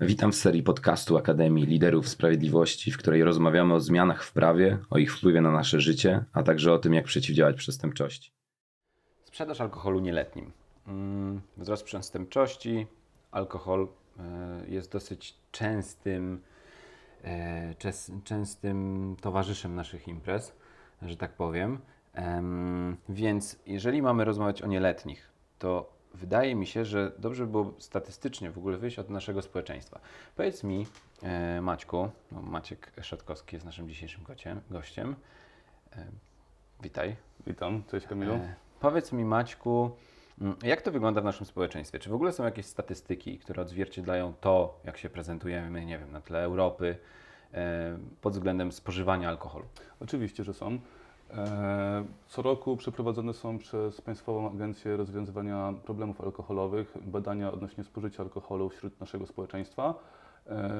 Witam w serii podcastu Akademii Liderów Sprawiedliwości, w której rozmawiamy o zmianach w prawie, o ich wpływie na nasze życie, a także o tym, jak przeciwdziałać przestępczości. Sprzedaż alkoholu nieletnim. Mm, Wzrost przestępczości. Alkohol e, jest dosyć częstym, e, częstym towarzyszem naszych imprez, że tak powiem. Em, Więc jeżeli mamy rozmawiać o nieletnich, to wydaje mi się, że dobrze by było statystycznie w ogóle wyjść od naszego społeczeństwa. Powiedz mi, e, Maćku, no Maciek Szatkowski jest naszym dzisiejszym gościem. gościem. E, Witaj. Witam, cześć Kamilu. E, powiedz mi, Maćku, mm, jak to wygląda w naszym społeczeństwie? Czy w ogóle są jakieś statystyki, które odzwierciedlają to, jak się prezentujemy, nie wiem, na tle Europy e, pod względem spożywania alkoholu? Oczywiście, że są. E, Co roku przeprowadzone są przez Państwową Agencję Rozwiązywania Problemów Alkoholowych badania odnośnie spożycia alkoholu wśród naszego społeczeństwa. E,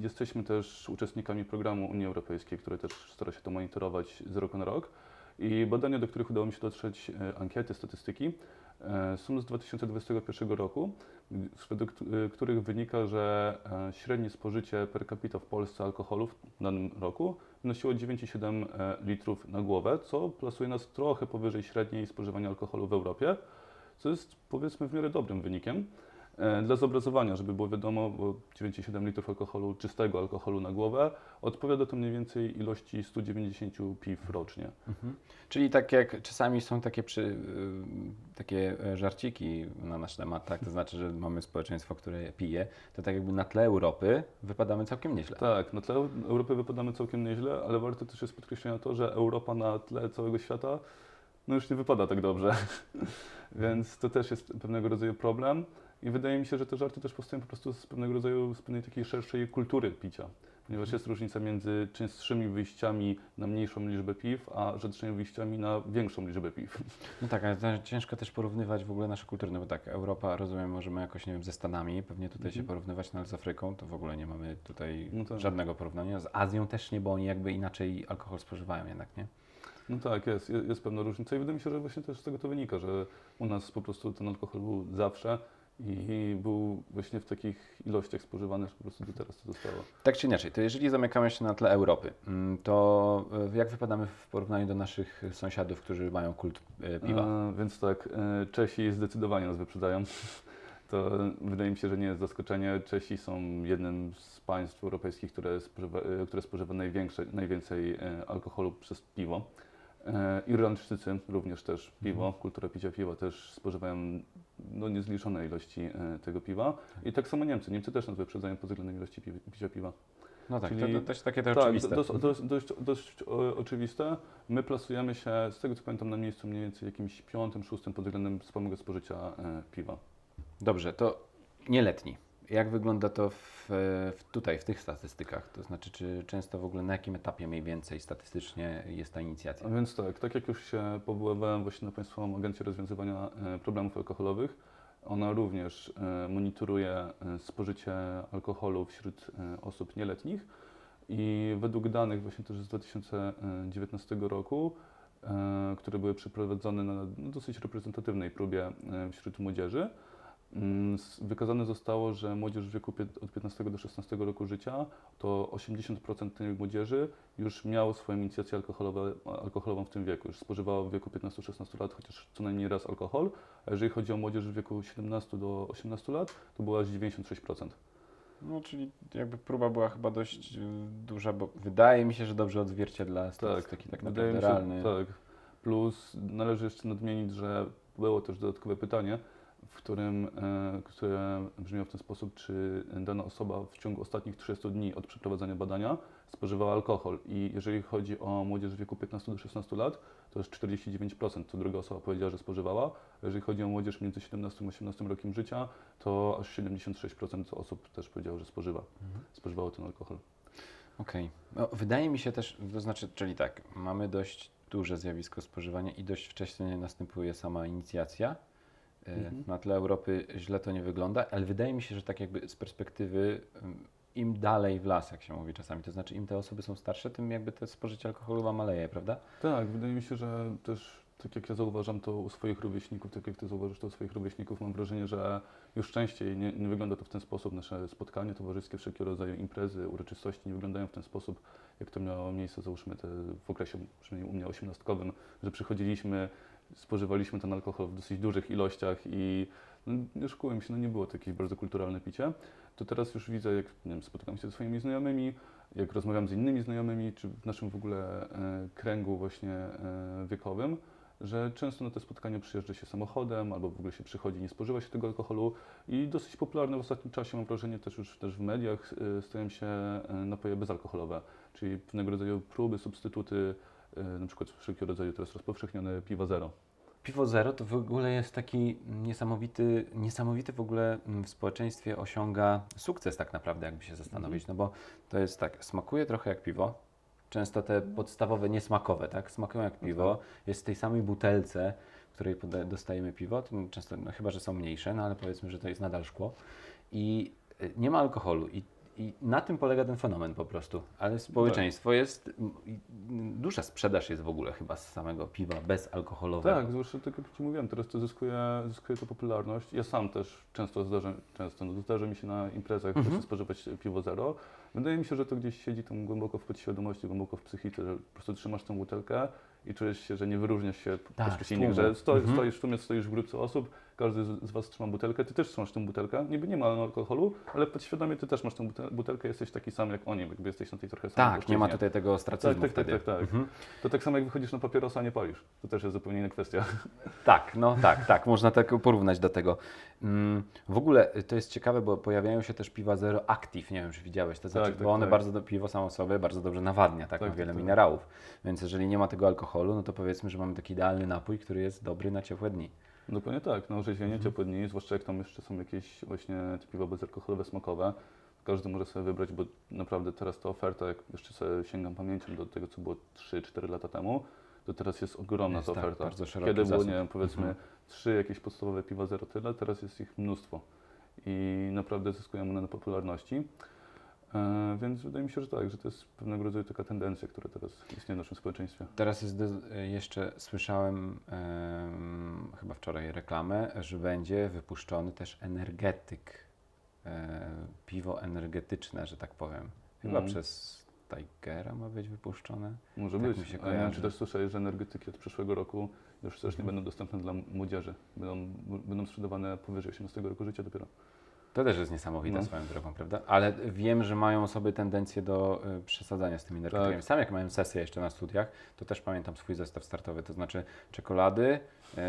Jesteśmy też uczestnikami programu Unii Europejskiej, który też stara się to monitorować z roku na rok. I badania, do których udało mi się dotrzeć, e, ankiety, statystyki, są z 2021 roku, według których wynika, że średnie spożycie per capita w Polsce alkoholu w danym roku wynosiło 9,7 e, litrów na głowę, co plasuje nas trochę powyżej średniej spożywania alkoholu w Europie, co jest powiedzmy w miarę dobrym wynikiem. E, Dla zobrazowania, żeby było wiadomo, bo 9,7 litrów alkoholu, czystego alkoholu na głowę odpowiada to mniej więcej ilości 190 piw rocznie. Czyli tak jak czasami są takie, przy, y, takie e, żarciki na nasz temat, tak? to znaczy, że mamy społeczeństwo, które pije, to tak jakby na tle Europy wypadamy całkiem nieźle. Tak, na tle Europy wypadamy całkiem nieźle, ale warto też jest podkreślenia to, że Europa na tle całego świata no już nie wypada tak dobrze. Więc to też jest pewnego rodzaju problem. I wydaje mi się, że te żarty też powstają po prostu z pewnego rodzaju, z pewnej takiej szerszej kultury picia. Ponieważ jest różnica między częstszymi wyjściami na mniejszą liczbę piw, a rzadszymi wyjściami na większą liczbę piw. No tak, ale to ciężko też porównywać w ogóle nasze kultury, no bo tak, Europa, rozumiem, możemy jakoś, nie wiem, ze Stanami, pewnie tutaj się Mhm. porównywać, no ale z Afryką to w ogóle nie mamy tutaj No tak. żadnego porównania. Z Azją też nie, bo oni jakby inaczej alkohol spożywają jednak, nie? No tak, jest, jest, jest pewna różnica i wydaje mi się, że właśnie też z tego to wynika, że u nas po prostu ten alkohol był zawsze i był właśnie w takich ilościach spożywany, że po prostu do teraz to zostało. Tak czy inaczej, to jeżeli zamykamy się na tle Europy, mm, to e, jak wypadamy w porównaniu do naszych sąsiadów, którzy mają kult e, piwa? E, więc tak, Czesi zdecydowanie nas wyprzedają. To wydaje mi się, że nie jest zaskoczenie. Czesi są jednym z państw europejskich, które spożywa, które spożywa najwięcej alkoholu przez piwo. E, Irlandczycy również też piwo, kultura picia piwa też spożywają no, niezliczone ilości e, tego piwa. I tak samo Niemcy. Niemcy też nas wyprzedzają pod względem ilości pi- picia piwa. No tak, to, czyli- to też takie to Tak, oczywiste. do, dość, dość, dość o, oczywiste. My plasujemy się, z tego co pamiętam, na miejscu mniej więcej jakimś piątym, szóstym pod względem wspólnego spożycia e, piwa. Dobrze, to nieletni. Jak wygląda to w, w tutaj, w tych statystykach? To znaczy, czy często w ogóle na jakim etapie mniej więcej statystycznie jest ta inicjacja? A więc tak, tak jak już się powoływałem właśnie na Państwową Agencję Rozwiązywania e, Problemów Alkoholowych, ona również e, monitoruje e, spożycie alkoholu wśród osób nieletnich i według danych właśnie też z 2019 roku, które były przeprowadzone na dosyć reprezentatywnej próbie wśród młodzieży, wykazane zostało, że młodzież w wieku od 15 do 16 roku życia to 80% tej młodzieży już miało swoją inicjację alkoholowe, alkoholową w tym wieku, już spożywało w wieku 15-16 lat chociaż co najmniej raz alkohol, a jeżeli chodzi o młodzież w wieku 17 do 18 lat, to było aż 96%. No, czyli jakby próba była chyba dość y, duża, bo wydaje mi się, że dobrze odzwierciedla statystyki tak, wydaje naprawdę realny. Tak. Plus należy jeszcze nadmienić, że było też dodatkowe pytanie, w którym, e, które brzmiało w ten sposób, czy dana osoba w ciągu ostatnich 30 dni od przeprowadzenia badania spożywała alkohol. I jeżeli chodzi o młodzież w wieku 15 do 16 lat, to jest 49%, co druga osoba powiedziała, że spożywała. A jeżeli chodzi o młodzież między 17 a 18 rokiem życia, to aż 76% osób też powiedziało, że spożywa, Mhm. spożywało ten alkohol. Okej. No, wydaje mi się też, to znaczy, czyli tak, mamy dość duże zjawisko spożywania i dość wcześnie następuje sama inicjacja. Mhm. Na tle Europy źle to nie wygląda, ale wydaje mi się, że tak jakby z perspektywy im dalej w las, jak się mówi czasami, to znaczy im te osoby są starsze, tym jakby to spożycie alkoholu wam maleje, prawda? Tak, wydaje mi się, że też tak jak ja zauważam to u swoich rówieśników, tak jak ty zauważysz to u swoich rówieśników, mam wrażenie, że już częściej nie, nie wygląda to w ten sposób. Nasze spotkania towarzyskie, wszelkiego rodzaju imprezy, uroczystości nie wyglądają w ten sposób, jak to miało miejsce, załóżmy, te, w okresie, przynajmniej u mnie osiemnastkowym, że przychodziliśmy, spożywaliśmy ten alkohol w dosyć dużych ilościach i no, szkółem się, no nie było to jakieś bardzo kulturalne picie. To teraz już widzę, jak nie wiem, spotykam się ze swoimi znajomymi, jak rozmawiam z innymi znajomymi, czy w naszym w ogóle e, kręgu właśnie e, wiekowym, że często na te spotkania przyjeżdża się samochodem, albo w ogóle się przychodzi, nie spożywa się tego alkoholu i dosyć popularne w ostatnim czasie, mam wrażenie, też już też w mediach e, stają się e, napoje bezalkoholowe, czyli pewnego rodzaju próby, substytuty, na przykład wszelkiego rodzaju teraz rozpowszechnione piwa zero. Piwo zero to w ogóle jest taki niesamowity, niesamowity w ogóle mm, w społeczeństwie osiąga sukces tak naprawdę, jakby się zastanowić, no bo to jest tak, smakuje trochę jak piwo, często te podstawowe niesmakowe, tak, smakują jak piwo, jest w tej samej butelce, w której dostajemy piwo, to często, no chyba, że są mniejsze, no ale powiedzmy, że to jest nadal szkło. I y, nie ma alkoholu. I i na tym polega ten fenomen po prostu. Ale społeczeństwo jest. i- m, Duża sprzedaż jest w ogóle chyba z samego piwa bezalkoholowego. Tak, zwłaszcza tak jak Ci mówiłem, teraz to zyskuje, zyskuje to popularność. Ja sam też często zdarza, często, no, zdarza mi się na imprezach Mhm. spożywać piwo zero. Wydaje mi się, że to gdzieś siedzi tam głęboko w podświadomości, głęboko w psychice, że po prostu trzymasz tę butelkę i czujesz się, że nie wyróżniasz się Tak, spośród z innych, że stoi, Mhm. stoisz w tłumie, stoisz w grupce osób, każdy z, Was trzyma butelkę, Ty też trzymasz tę butelkę, niby nie ma alkoholu, ale podświadomie Ty też masz tę butel- butelkę, jesteś taki sam jak oni, jakby jesteś na tej trochę samej Tak, nie ma tutaj tego ostracyzmu Tak, tak, tak, tak, tak. Mhm. To tak samo jak wychodzisz na papierosa, a nie palisz. To też jest zupełnie inna kwestia. Tak, no tak, tak, można tak porównać do tego. Mm, W ogóle y, to jest ciekawe, bo pojawiają się też piwa Zero Active, nie wiem, czy widziałeś, to znaczy, tak, bo one tak. bardzo, do, piwo samo sobie bardzo dobrze nawadnia, tak, Tak, wiele tak, tak. minerałów, więc jeżeli nie ma tego alkoholu, no to powiedzmy, że mamy taki idealny napój, który jest dobry na ciepłe dni. Dokładnie tak, na orzeźwienie, Mhm. ciepłe dni, zwłaszcza jak tam jeszcze są jakieś właśnie te piwa bezalkoholowe, smakowe. Każdy może sobie wybrać, bo naprawdę teraz ta oferta, jak jeszcze sobie sięgam pamięcią do tego, co było 3-4 lata temu, to teraz jest ogromna Jest, ta tak, oferta. bardzo szeroki Kiedy było, zasób. nie wiem, powiedzmy Mhm. trzy jakieś podstawowe piwa zero tyle, teraz jest ich mnóstwo. I naprawdę zyskują one na popularności. E, więc wydaje mi się, że tak, że to jest pewnego rodzaju taka tendencja, która teraz istnieje w naszym społeczeństwie. Teraz jest jeszcze słyszałem em, chyba wczoraj reklamę, że będzie wypuszczony też energetyk, e, piwo energetyczne, że tak powiem. Chyba Mhm. przez Tigera ma być wypuszczone. Może Tak być. mi się A kojarzy. czy też słyszałeś, że energetyki od przyszłego roku już też nie Mhm. będą dostępne dla młodzieży. Będą, będą sprzedawane powyżej 18 roku życia dopiero. To też jest niesamowite No. swoją drogą, prawda? Ale wiem, że mają sobie tendencję do y, przesadzania z tymi. Tak. Sam jak miałem sesję jeszcze na studiach, to też pamiętam swój zestaw startowy, to znaczy czekolady, y,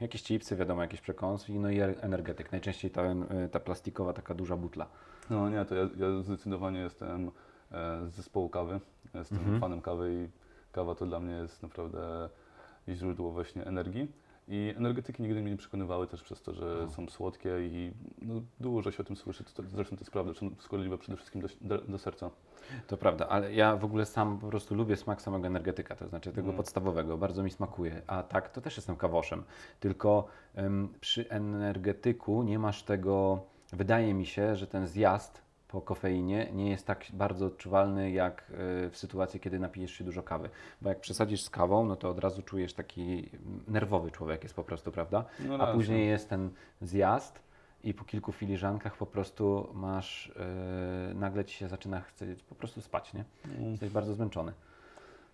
jakieś chipsy, wiadomo, jakieś przekąski, no i er- energetyk. Najczęściej ta, y, ta plastikowa, taka duża butla. No nie, to ja, ja zdecydowanie jestem e, z zespołu kawy. Jestem Mhm. fanem kawy i kawa to dla mnie jest naprawdę źródło właśnie energii. I energetyki nigdy mnie nie przekonywały też przez to, że są słodkie i no, dużo się o tym słyszy. To, zresztą to jest prawda, są szkodliwe przede wszystkim do, do, serca. To prawda, ale ja w ogóle sam po prostu lubię smak samego energetyka, to znaczy tego Mm. podstawowego, bardzo mi smakuje. A tak, to też jestem kawoszem. Tylko em, przy energetyku nie masz tego, wydaje mi się, że ten zjazd po kofeinie nie jest tak bardzo odczuwalny jak y, w sytuacji, kiedy napijesz się dużo kawy. Bo jak przesadzisz z kawą, no to od razu czujesz taki nerwowy człowiek jest po prostu, prawda? No A później jest ten zjazd i po kilku filiżankach po prostu masz, yy, nagle ci się zaczyna chcieć po prostu spać, nie? Mm. Jesteś bardzo zmęczony.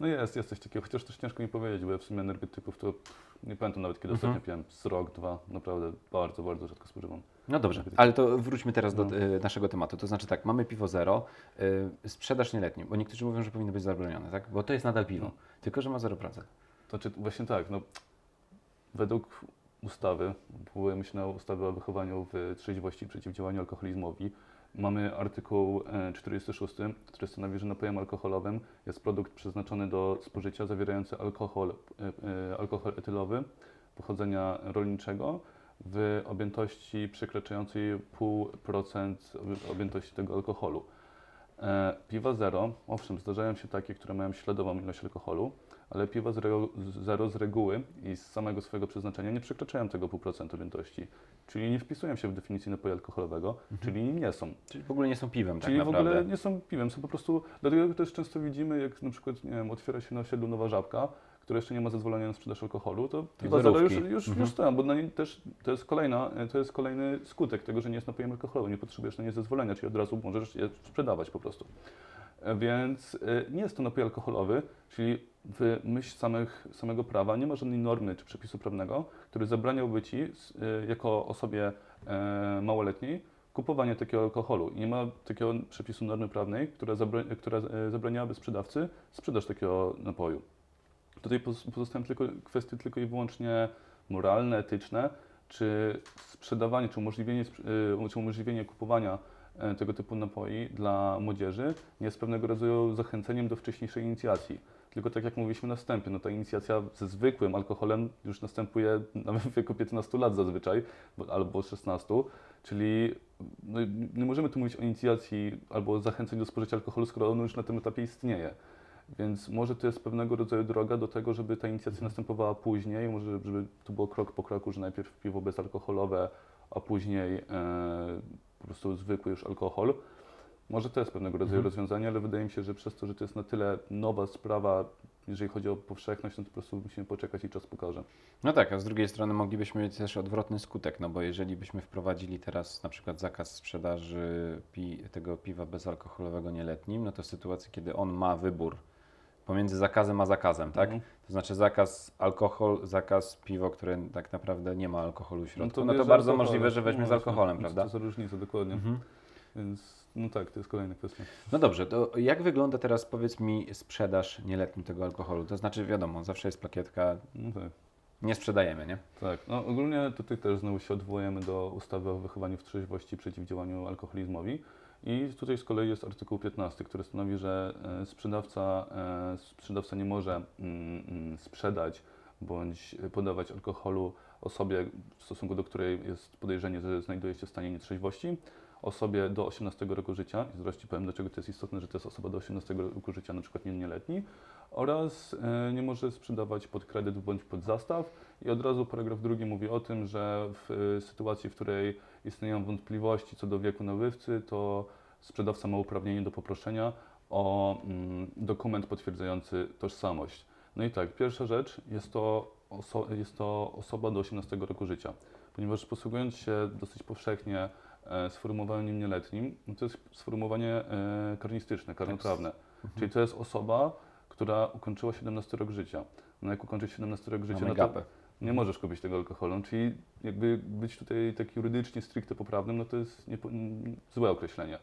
No jest, jest coś takiego, chociaż też ciężko mi powiedzieć, bo ja w sumie energetyków to nie pamiętam nawet kiedy Mhm. ostatnio piłem. Z rok, dwa, naprawdę bardzo, bardzo rzadko spożywam. No dobrze, ale to wróćmy teraz do No. y, naszego tematu. To znaczy tak, mamy piwo zero, y, sprzedaż nieletnim, bo niektórzy mówią, że powinno być zabronione, tak? Bo to jest nadal piwo, No. tylko że ma 0%. To znaczy, właśnie tak, no, według ustawy, się na ustawę o wychowaniu w trzeźwości i przeciwdziałaniu alkoholizmowi, mamy artykuł e, 46, który stanowi, że napojem alkoholowym jest produkt przeznaczony do spożycia zawierający alkohol, e, e, alkohol etylowy pochodzenia rolniczego w objętości przekraczającej 0,5% obie- objętości tego alkoholu. E, Piwa zero, owszem, zdarzają się takie, które mają śladową ilość alkoholu, ale piwa zero, zero z reguły i z samego swojego przeznaczenia nie przekraczają tego 0,5% objętości. Czyli nie wpisują się w definicję napoju alkoholowego, czyli nim nie są. Czyli w ogóle nie są piwem Czyli tak w ogóle nie są piwem, są po prostu, dlatego też często widzimy, jak na przykład, nie wiem, otwiera się na osiedlu nowa żabka, które jeszcze nie ma zezwolenia na sprzedaż alkoholu, to piwa zero już, już, Mhm. już stoją, bo na nie też to jest, kolejna, to jest kolejny skutek tego, że nie jest napojem alkoholowym, nie potrzebujesz na nie zezwolenia, czyli od razu możesz je sprzedawać po prostu. E, Więc e, nie jest to napój alkoholowy, czyli w myśl samych, samego prawa nie ma żadnej normy czy przepisu prawnego, który zabraniałby Ci e, jako osobie e, małoletniej kupowanie takiego alkoholu. Nie ma takiego przepisu normy prawnej, która, zabra, która e, zabraniałaby sprzedawcy sprzedaż takiego napoju. Tutaj poz- pozostają tylko kwestie tylko i wyłącznie moralne, etyczne, czy sprzedawanie, czy umożliwienie, y, czy umożliwienie kupowania tego typu napoi dla młodzieży nie jest pewnego rodzaju zachęceniem do wcześniejszej inicjacji. Tylko tak jak mówiliśmy na wstępie, no ta inicjacja ze zwykłym alkoholem już następuje nawet w wieku 15 lat zazwyczaj, bo- albo 16, czyli no, nie możemy tu mówić o inicjacji albo zachęceniu do spożycia alkoholu, skoro ono już na tym etapie istnieje. Więc może to jest pewnego rodzaju droga do tego, żeby ta inicjacja następowała później, może żeby to było krok po kroku, że najpierw piwo bezalkoholowe, a później e, po prostu zwykły już alkohol. Może to jest pewnego rodzaju Mhm. rozwiązanie, ale wydaje mi się, że przez to, że to jest na tyle nowa sprawa, jeżeli chodzi o powszechność, no to po prostu musimy poczekać i czas pokaże. No tak, a z drugiej strony moglibyśmy mieć też odwrotny skutek, no bo jeżeli byśmy wprowadzili teraz na przykład zakaz sprzedaży pi tego piwa bezalkoholowego nieletnim, no to w sytuacji, kiedy on ma wybór pomiędzy zakazem a zakazem, tak? Mhm. To znaczy zakaz alkohol, zakaz piwo, które tak naprawdę nie ma alkoholu w środku, no to, bierze bardzo alkohol. możliwe, że weźmie No z właśnie, alkoholem, prawda? To za różnica, dokładnie. Mhm. Więc no tak, to jest kolejna kwestia. No dobrze, to jak wygląda teraz, powiedz mi, sprzedaż nieletnim tego alkoholu? To znaczy, wiadomo, zawsze jest plakietka, No tak. nie sprzedajemy, nie? Tak, no ogólnie tutaj też znowu się odwołujemy do ustawy o wychowaniu w trzeźwości i przeciwdziałaniu alkoholizmowi. I tutaj z kolei jest artykuł 15, który stanowi, że e, sprzedawca, e, sprzedawca nie może mm, mm, sprzedać bądź podawać alkoholu osobie, w stosunku do której jest podejrzenie, że znajduje się w stanie nietrzeźwości, osobie do 18 roku życia, i Ci powiem, dlaczego to jest istotne, że to jest osoba do 18 roku życia, na przykład nie nieletni, oraz e, nie może sprzedawać pod kredyt bądź pod zastaw. I od razu paragraf drugi mówi o tym, że w sytuacji, w której istnieją wątpliwości co do wieku nabywcy, to sprzedawca ma uprawnienie do poproszenia o mm, dokument potwierdzający tożsamość. No i tak, pierwsza rzecz jest to, jest to osoba do 18 roku życia, ponieważ posługując się dosyć powszechnie e, sformułowaniem nieletnim, no to jest sformułowanie e, karnistyczne, karnoprawne. Czyli to jest osoba, która ukończyła 17 rok życia. No jak ukończyć 17 rok życia, no to. Nie możesz kupić tego alkoholu. Czyli jakby być tutaj tak jurydycznie stricte poprawnym, no to jest niepo, złe określenie.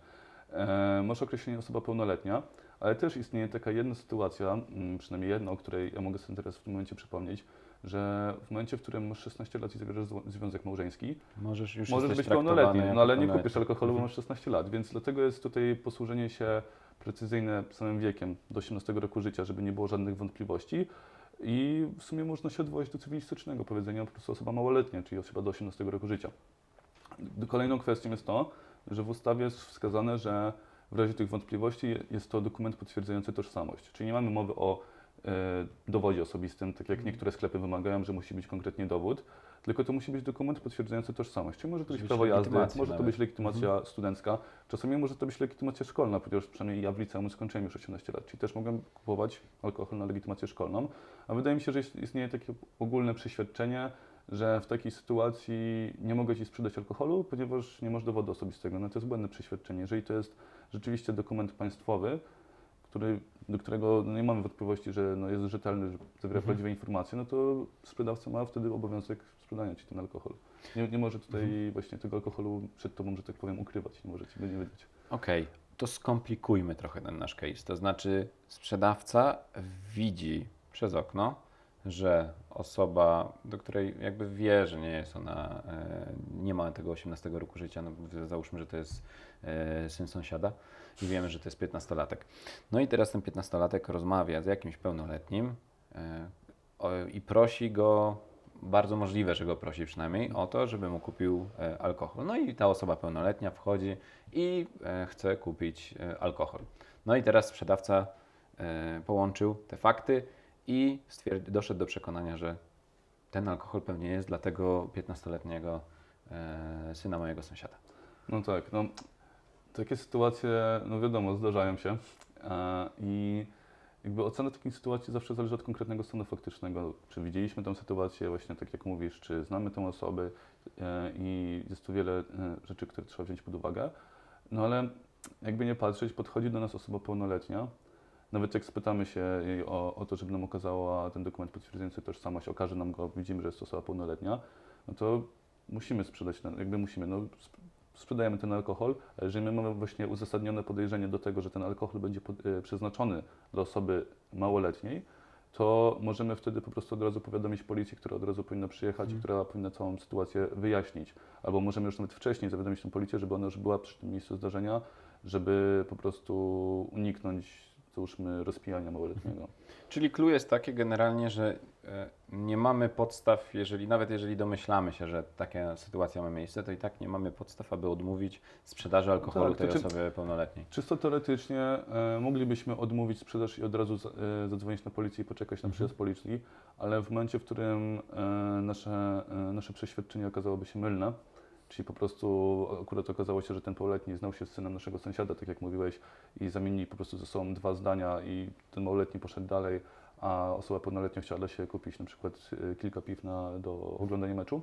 E, masz określenie osoba pełnoletnia, ale też istnieje taka jedna sytuacja, m, przynajmniej jedna, o której ja mogę sobie teraz w tym momencie przypomnieć, że w momencie, w którym masz 16 lat i zawierasz związek małżeński, Możesz już Możesz być pełnoletni, no ale nie kupisz alkoholu, bo Mhm. masz 16 lat, więc dlatego jest tutaj posłużenie się precyzyjne samym wiekiem do 18 roku życia, żeby nie było żadnych wątpliwości. I w sumie można się odwołać do cywilistycznego powiedzenia po prostu osoba małoletnia, czyli osoba do 18 roku życia. Kolejną kwestią jest to, że w ustawie jest wskazane, że w razie tych wątpliwości jest to dokument potwierdzający tożsamość. Czyli nie mamy mowy o e, dowodzie osobistym, tak jak niektóre sklepy wymagają, że musi być konkretnie dowód, tylko to musi być dokument potwierdzający tożsamość. Czyli może to być prawo jazdy, może to być legitymacja studencka, czasami może to być legitymacja szkolna, ponieważ przynajmniej ja w liceum skończyłem już 18 lat, czyli też mogłem kupować alkohol na legitymację szkolną, a wydaje mi się, że ist- istnieje takie ogólne przeświadczenie, że w takiej sytuacji nie mogę Ci sprzedać alkoholu, ponieważ nie masz dowodu osobistego. No to jest błędne przeświadczenie. Jeżeli to jest rzeczywiście dokument państwowy, który, do którego no nie mamy wątpliwości, że no jest rzetelny, że zawiera Mhm. prawdziwe informacje, no to sprzedawca ma wtedy obowiązek sprzedania Ci ten alkohol. Nie, nie może tutaj Mhm. właśnie tego alkoholu przed Tobą, że tak powiem, ukrywać, nie może Ci go nie wydać. Okej, to skomplikujmy trochę ten nasz case. To znaczy, sprzedawca widzi przez okno, że osoba, do której jakby wie, że nie jest ona, e, nie ma tego 18 roku życia, no załóżmy, że to jest syn sąsiada i wiemy, że to jest 15-latek. No i teraz ten 15-latek rozmawia z jakimś pełnoletnim e, i prosi go, bardzo możliwe, że go prosi przynajmniej, o to, żeby mu kupił e, alkohol. No i ta osoba pełnoletnia wchodzi i e, chce kupić e, alkohol. No i teraz sprzedawca e, połączył te fakty i doszedł do przekonania, że ten alkohol pewnie jest dla tego 15-letniego e, syna mojego sąsiada. No tak, no takie sytuacje, no wiadomo, zdarzają się e, i jakby ocena takiej sytuacji zawsze zależy od konkretnego stanu faktycznego. Czy widzieliśmy tę sytuację, właśnie tak jak mówisz, czy znamy tę osobę e, i jest tu wiele e, rzeczy, które trzeba wziąć pod uwagę. No ale jakby nie patrzeć, podchodzi do nas osoba pełnoletnia. Nawet jak spytamy się jej o, o to, żeby nam okazała ten dokument potwierdzający tożsamość, okaże nam go, widzimy, że jest to osoba pełnoletnia, no to musimy sprzedać, ten, jakby musimy, no sprzedajemy ten alkohol, jeżeli my mamy właśnie uzasadnione podejrzenie do tego, że ten alkohol będzie pod, e, przeznaczony dla osoby małoletniej, to możemy wtedy po prostu od razu powiadomić policję, która od razu powinna przyjechać i która powinna całą sytuację wyjaśnić. Albo możemy już nawet wcześniej zawiadomić tę policję, żeby ona już była przy tym miejscu zdarzenia, żeby po prostu uniknąć, załóżmy, rozpijania małoletniego. Czyli clue jest takie generalnie, że e, nie mamy podstaw, jeżeli nawet jeżeli domyślamy się, że taka sytuacja ma miejsce, to i tak nie mamy podstaw, aby odmówić sprzedaży alkoholu Tak, tej czy- osobie pełnoletniej. Czysto teoretycznie e, moglibyśmy odmówić sprzedaż i od razu z, e, zadzwonić na policję i poczekać na przyjazd policji, ale w momencie, w którym e, nasze, e, nasze przeświadczenie okazałoby się mylne, czyli po prostu akurat okazało się, że ten pełnoletni znał się z synem naszego sąsiada, tak jak mówiłeś, i zamienili po prostu ze sobą dwa zdania i ten małoletni poszedł dalej, a osoba pełnoletnia chciała dla siebie kupić na przykład e, kilka piw na, do oglądania meczu,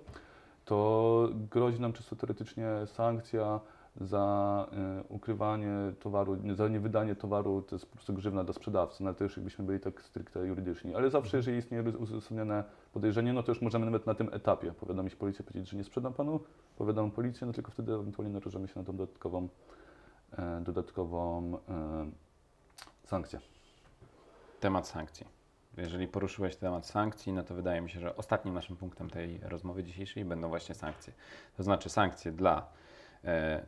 to grozi nam czysto teoretycznie sankcja za e, ukrywanie towaru, za niewydanie towaru, to jest po prostu grzywna dla sprzedawcy, no ale to już jakbyśmy byli tak stricte jurydyczni. Ale zawsze, jeżeli istnieje uzasadnione podejrzenie, no to już możemy nawet na tym etapie powiadomić policję, powiedzieć, że nie sprzedam panu, powiadam policję, no tylko wtedy ewentualnie narażamy się na tą dodatkową, e, dodatkową e, sankcję. Temat sankcji. Jeżeli poruszyłeś temat sankcji, no to wydaje mi się, że ostatnim naszym punktem tej rozmowy dzisiejszej będą właśnie sankcje. To znaczy sankcje dla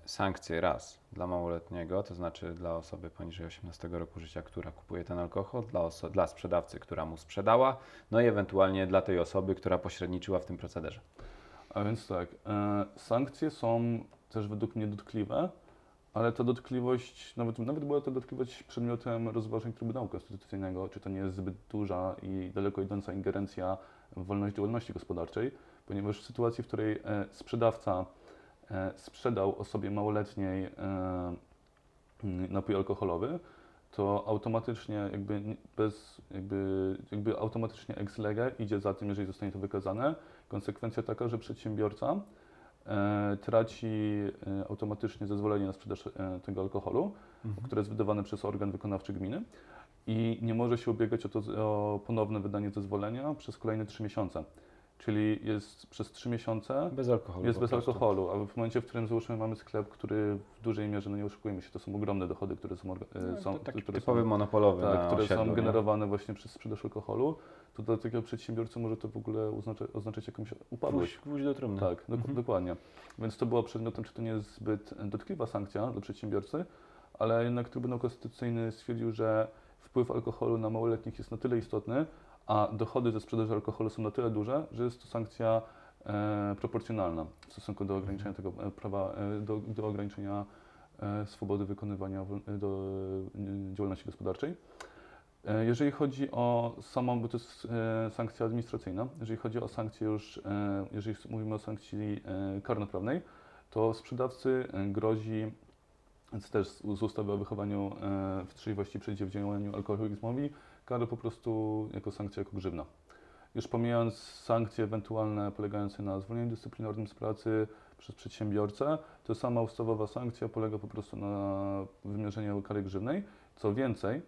sankcje raz dla małoletniego, to znaczy dla osoby poniżej 18 roku życia, która kupuje ten alkohol, dla, dla sprzedawcy, która mu sprzedała, no i ewentualnie dla tej osoby, która pośredniczyła w tym procederze. A więc tak, e, sankcje są też według mnie dotkliwe, ale ta dotkliwość, nawet, nawet była ta dotkliwość przedmiotem rozważań Trybunału Konstytucyjnego, czy to nie jest zbyt duża i daleko idąca ingerencja w wolność działalności gospodarczej, ponieważ w sytuacji, w której e, sprzedawca e, sprzedał osobie małoletniej e, mm, napój alkoholowy, to automatycznie jakby bez, jakby, jakby automatycznie ex lege idzie za tym, jeżeli zostanie to wykazane, konsekwencja taka, że przedsiębiorca e, traci e, automatycznie zezwolenie na sprzedaż e, tego alkoholu, które jest wydawane przez organ wykonawczy gminy i nie może się ubiegać o, to, o ponowne wydanie zezwolenia przez kolejne 3 miesiące. Czyli jest przez 3 miesiące Bez alkoholu. jest bez prostu. alkoholu, a w momencie, w którym załóżmy mamy sklep, który w dużej mierze, no nie oszukujmy się, to są ogromne dochody, które są, e, No, są taki które typowy są, monopolowy tak, które osiedlu, są nie? generowane właśnie przez sprzedaż alkoholu, to dla takiego przedsiębiorcy może to w ogóle oznacza, oznaczać jakąś upadłość. Gwóźdź, do trumny. Tak, dok- Mhm. dokładnie. Więc to była przedmiotem, czy to nie jest zbyt dotkliwa sankcja dla przedsiębiorcy, ale jednak Trybunał Konstytucyjny stwierdził, że wpływ alkoholu na małoletnich jest na tyle istotny, a dochody ze sprzedaży alkoholu są na tyle duże, że jest to sankcja e, proporcjonalna w stosunku do ograniczenia tego e, prawa, e, do, do ograniczenia e, swobody wykonywania do, działalności gospodarczej. Jeżeli chodzi o samą, bo to jest sankcja administracyjna, jeżeli chodzi o sankcję już, jeżeli mówimy o sankcji karnoprawnej, to sprzedawcy grozi, też z ustawy o wychowaniu w trzeźwości przeciwdziałaniu alkoholizmowi, kara po prostu jako sankcja, jako grzywna. Już pomijając sankcje ewentualne polegające na zwolnieniu dyscyplinarnym z pracy przez przedsiębiorcę, to sama ustawowa sankcja polega po prostu na wymierzeniu kary grzywnej. Co więcej,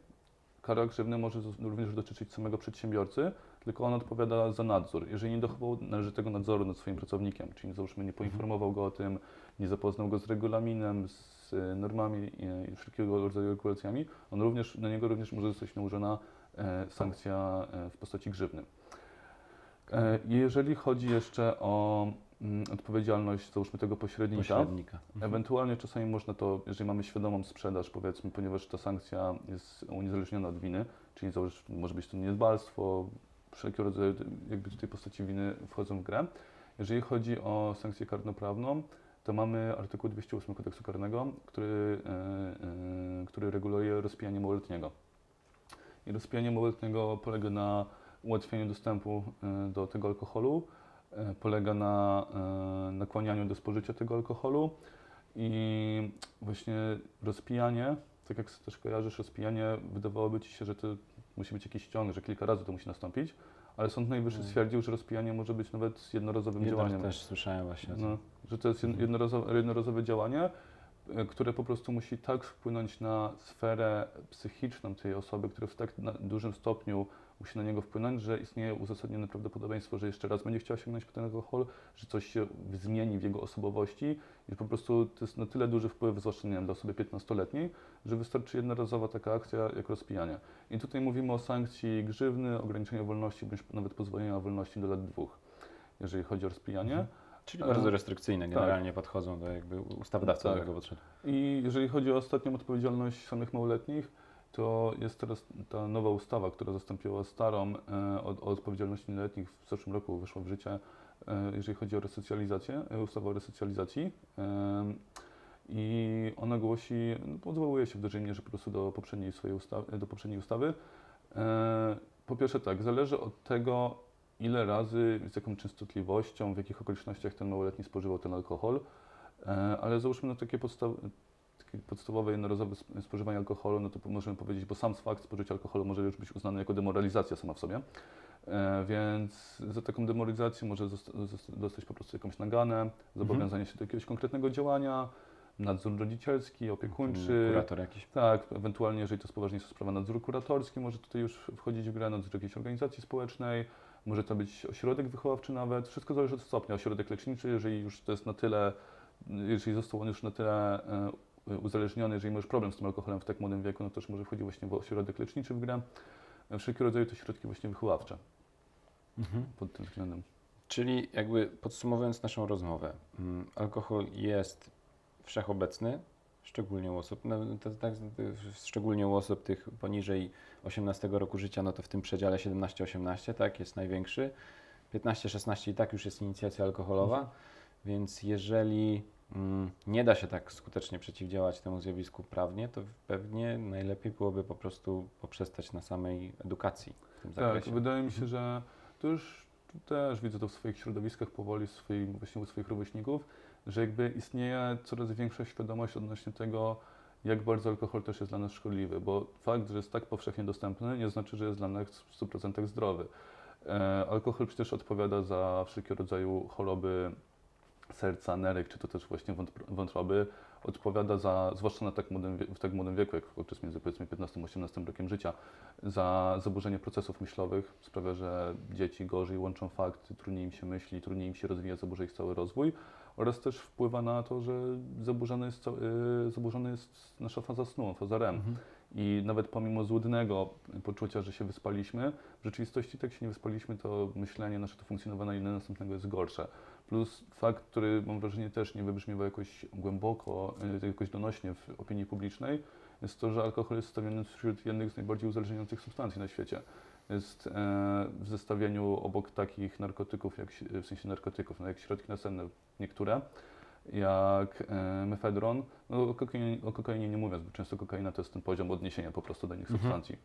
kara grzywny może również dotyczyć samego przedsiębiorcy, tylko on odpowiada za nadzór. Jeżeli nie dochował należytego nadzoru nad swoim pracownikiem, czyli załóżmy nie poinformował go o tym, nie zapoznał go z regulaminem, z normami i- wszelkiego rodzaju regulacjami, on również, na niego również może zostać nałożona sankcja e, w postaci grzywny. E, Jeżeli chodzi jeszcze o mm, odpowiedzialność, załóżmy tego pośrednika, Pośrednika. Mhm. Ewentualnie czasami można to, jeżeli mamy świadomą sprzedaż, powiedzmy, ponieważ ta sankcja jest uniezależniona od winy, czyli może być to niedbalstwo, wszelkiego rodzaju jakby tutaj postaci winy wchodzą w grę. Jeżeli chodzi o sankcję karnoprawną, to mamy artykuł 208 kodeksu karnego, który, e, e, który reguluje rozpijanie małoletniego. I rozpijanie małoletniego polega na ułatwieniu dostępu e, do tego alkoholu, e, polega na e, nakłanianiu do spożycia tego alkoholu i właśnie rozpijanie, tak jak też kojarzysz, rozpijanie, wydawałoby Ci się, że to musi być jakiś ciąg, że kilka razy to musi nastąpić, ale Sąd Najwyższy Mm. stwierdził, że rozpijanie może być nawet jednorazowym Ja działaniem. też słyszałem właśnie. No, że to jest jed- jednorazowe, jednorazowe działanie, które po prostu musi tak wpłynąć na sferę psychiczną tej osoby, które w tak dużym stopniu musi na niego wpłynąć, że istnieje uzasadnione prawdopodobieństwo, że jeszcze raz będzie chciał sięgnąć po ten alkohol, że coś się zmieni w jego osobowości i po prostu to jest na tyle duży wpływ, zwłaszcza nie wiem, dla osoby 15-letniej, że wystarczy jednorazowa taka akcja jak rozpijanie. I tutaj mówimy o sankcji grzywny, ograniczenia wolności, bądź nawet pozwolenia wolności do lat dwóch, jeżeli chodzi o rozpijanie. Mhm. Czyli bardzo restrykcyjne tak. generalnie podchodzą do jakby ustawodawcy do Tak. tego podszedł. I jeżeli chodzi o ostatnią odpowiedzialność samych małoletnich, to jest teraz ta nowa ustawa, która zastąpiła starą e, o, o odpowiedzialności nieletnich. W zeszłym roku weszła w życie, e, jeżeli chodzi o resocjalizację, e, ustawa o resocjalizacji. E, I ona głosi, no, odwołuje się w dużej mierze po prostu do poprzedniej swojej ustawy, do poprzedniej ustawy. E, po pierwsze tak, zależy od tego, ile razy, z jaką częstotliwością, w jakich okolicznościach ten małoletni spożywał ten alkohol. E, Ale załóżmy na takie, podstaw, takie podstawowe jednorazowe sp- spożywanie alkoholu, no to możemy powiedzieć, bo sam fakt spożycia alkoholu może już być uznany jako demoralizacja sama w sobie. E, Więc za taką demoralizację może dostać po prostu jakąś naganę, zobowiązanie się do jakiegoś konkretnego działania, nadzór rodzicielski, opiekuńczy. Kurator jakiś. Tak, ewentualnie jeżeli to jest poważniejsza sprawa nadzoru kuratorski, może tutaj już wchodzić w grę nadzór jakiejś organizacji społecznej, może to być ośrodek wychowawczy nawet, wszystko zależy od stopnia. Ośrodek leczniczy, jeżeli już to jest na tyle, jeżeli został on już na tyle e, uzależniony, jeżeli masz problem z tym alkoholem w tak młodym wieku, no to też może wchodzić właśnie w ośrodek leczniczy w grę. E, Wszelkiego rodzaju to środki właśnie wychowawcze Mhm. pod tym względem. Czyli jakby podsumowując naszą rozmowę, mm, alkohol jest wszechobecny, szczególnie u osób, no, to, tak, szczególnie u osób tych poniżej 18 roku życia, no to w tym przedziale 17-18, tak, jest największy. 15-16 i tak już jest inicjacja alkoholowa, Mhm. więc jeżeli mm, nie da się tak skutecznie przeciwdziałać temu zjawisku prawnie, to pewnie najlepiej byłoby po prostu poprzestać na samej edukacji w tym Tak, zakresie. wydaje mi się, że to już też widzę to w swoich środowiskach powoli, swoim, właśnie u swoich rówieśników, że jakby istnieje coraz większa świadomość odnośnie tego, jak bardzo alkohol też jest dla nas szkodliwy, bo fakt, że jest tak powszechnie dostępny, nie znaczy, że jest dla nas w 100% zdrowy. E, alkohol przecież odpowiada za wszelkiego rodzaju choroby serca, nerek, czy to też właśnie wątr- wątroby, odpowiada za, zwłaszcza na tak młodym, w tak młodym wieku, jak okres między powiedzmy 15 a 18 rokiem życia, za zaburzenie procesów myślowych, sprawia, że dzieci gorzej łączą fakty, trudniej im się myśli, trudniej im się rozwija, zaburza ich cały rozwój oraz też wpływa na to, że zaburzony jest, y, zaburzona jest nasza faza snu, faza REM. Mhm. I nawet pomimo złudnego poczucia, że się wyspaliśmy, w rzeczywistości tak się nie wyspaliśmy, to myślenie nasze, to funkcjonowanie na następnego jest gorsze. Plus fakt, który mam wrażenie też nie wybrzmiewa jakoś głęboko, y, jakoś donośnie w opinii publicznej, jest to, że alkohol jest stawiany wśród jednych z najbardziej uzależniających substancji na świecie. Jest e, w zestawieniu obok takich narkotyków, jak, w sensie narkotyków, no jak środki nasenne niektóre, jak e, mefedron, no o kokainie, o kokainie nie mówiąc, bo często kokaina to jest ten poziom odniesienia po prostu do innych Mhm. substancji.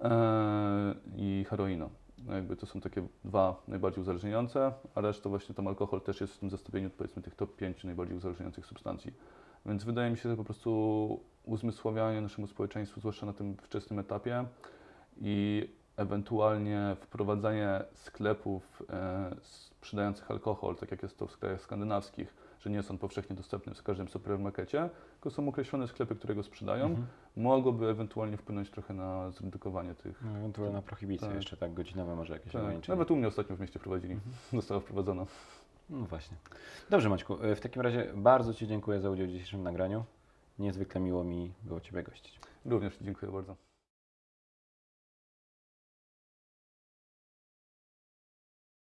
E, I heroina. No jakby to są takie dwa najbardziej uzależniające, a reszta właśnie tam alkohol też jest w tym zestawieniu powiedzmy tych top 5 najbardziej uzależniających substancji. Więc wydaje mi się, że po prostu uzmysławianie naszemu społeczeństwu, zwłaszcza na tym wczesnym etapie i ewentualnie wprowadzanie sklepów e, sprzedających alkohol, tak jak jest to w krajach skandynawskich, że nie jest on powszechnie dostępny w każdym supermarkecie, tylko są określone sklepy, które go sprzedają, Mhm. mogłoby ewentualnie wpłynąć trochę na zredukowanie tych. No, ewentualna prohibicja Tak. jeszcze tak godzinowe może jakieś Tak, ograniczenia. nawet u mnie ostatnio w mieście wprowadzili, została wprowadzona. No właśnie. Dobrze Maćku, e, w takim razie bardzo Ci dziękuję za udział w dzisiejszym nagraniu. Niezwykle miło mi było Ciebie gościć. Również dziękuję bardzo.